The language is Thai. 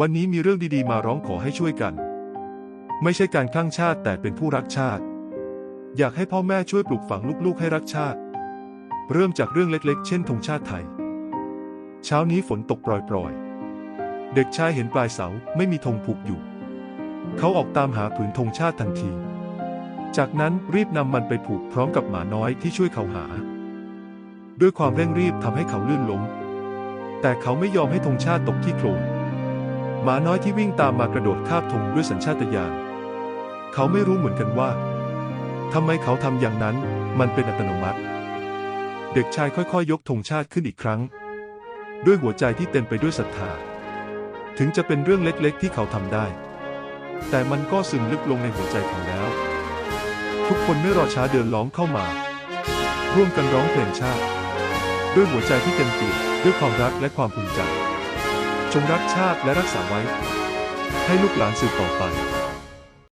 วันนี้มีเรื่องดีๆ มาร้องขอให้ช่วยกัน ไม่ใช่การคลั่งชาติแต่เป็นผู้รักชาติ อยากให้พ่อแม่ช่วยปลูกฝังลูกๆให้รักชาติ เริ่มจากเรื่องเล็กๆ เช่นธงชาติไทย เช้านี้ฝนตกปรอยๆ เด็กชายเห็นปลายเสาไม่มีธงผูกอยู่ เขาออกตามหาผืนธงชาติทันที จากนั้นรีบนำมันไปผูกพร้อมกับหมาน้อยที่ช่วยเขาหา ด้วยความเร่งรีบทำให้เขาลื่นล้มแต่เขาไม่ยอมให้ธงชาติตกที่โคลน หมาน้อยที่วิ่งตามมากระโดดคาบธงด้วยสัญชาตญาณเขาไม่รู้เหมือนกันว่าทำไมเขาทำอย่างนั้น มันเป็นอัตโนมัติ เด็กชายค่อยๆยกธงชาติขึ้นอีกครั้ง ด้วยหัวใจที่เต็มไปด้วยศรัทธา ถึงจะเป็นเรื่องเล็กๆ ที่เขาทำได้ แต่มันก็ซึมลึกลงในหัวใจเขาแล้ว ทุกคนไม่รอช้าเดินล้อมเข้ามา ร่วมกันร้องเพลงชาติ ด้วยหัวใจที่เต็มเปี่ยมด้วยความรักและความภูมิใจ จงรักชาติและรักษาไว้ ให้ลูกหลานสืบต่อไป